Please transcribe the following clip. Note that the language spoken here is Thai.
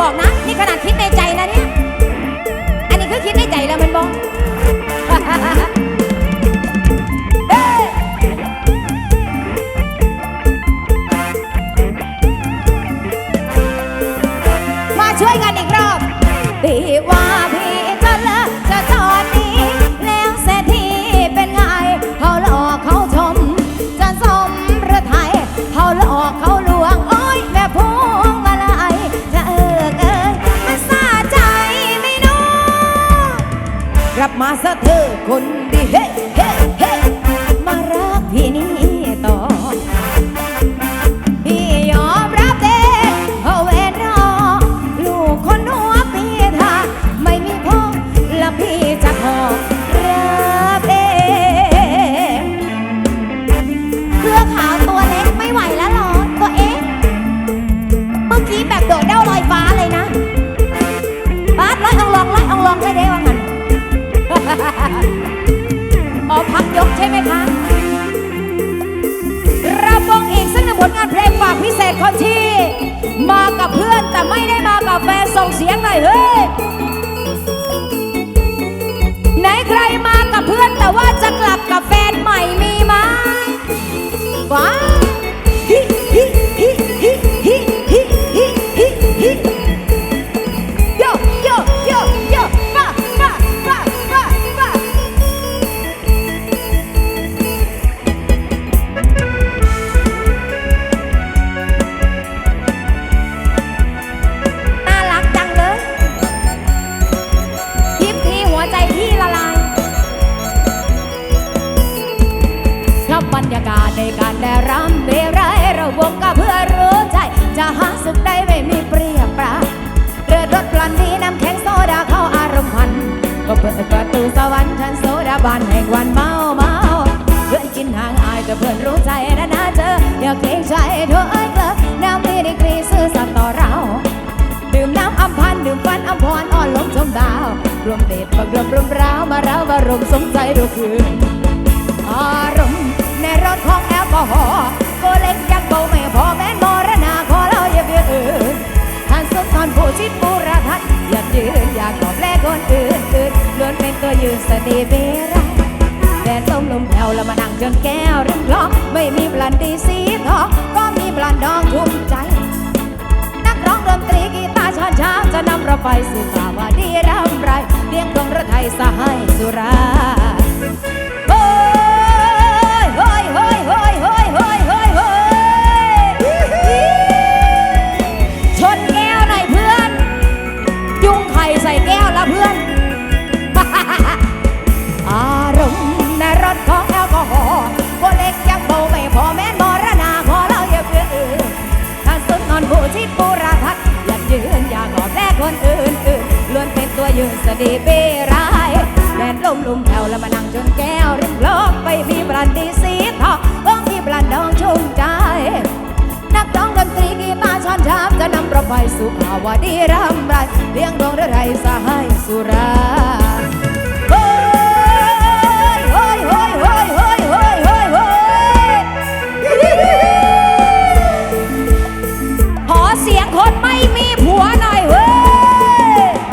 บอกนะ นี่ขนาดคิดในใจนะเนี่ย กลับมาซะเธอคนดีเฮ้เฮ้ อ๋อพักยกใช่ไหมคะรับวงอีกสักหนึ่งผลงานเพลงฝากพิ บรรยากาศในการได้รำเบไรเราวงกับเพื่อรู้ใจ จะหาสุขได้ไม่มีเปรียบปราเรือรถปลันดีน้ำแข็งโซดาเข้าอารมณ์พัน ก็เปิดประตูสวรรค์ชั้นโซดาบานแห่งวันเมาเมาเพื่อนกินห่างอายแต่เพื่อนรู้ใจนะนะเธออย่าเกรงใจเธอเอ้ยเกลอน้ำมีดีกรีซื่อสัตย์ต่อเราดื่มน้ำอัมพันดื่มฟันอัมพรอ่อนลงชมดาว รวมเดชบักรวมรุมร้าวมาเราวารมณ์สมใจดูคืนอร ในรถของแอลกอฮอล์ก็เล็กยักเบาไม่พอแม้นมรณาขอเราอย่าเบียดเอื่นท่านสุนทรผู้ชิดบูรทัศน์อยากยืนอยากกอบแลกคนอื่นอื่นล้วนเป็นตัวยืนสติเบรังแดดลมลมแผ่วแล้วมานั่งจนแก้วริมคลองไม่มีบลันดีสีทองก็มีบลันดองชุ่มใจ นักร้องดนตรีกีตาร์ชอนช้าจะนำเราไปสู่ภาวะดีร่ำไรเรียงดวงระไทยสหายสุรา ยืนสดีเปรายแดดลมลุมแถวแล้วมานั่งจนแก้วริมลอกไปมีบรันดีสีทองต้องพี่บรันดองชุ่มใจ นักร้องดนตรีกีตาร์ช้อนชามจะนำเราไปสู่ภาวะดีรำไรเลี้ยงดวงฤทัยสุรา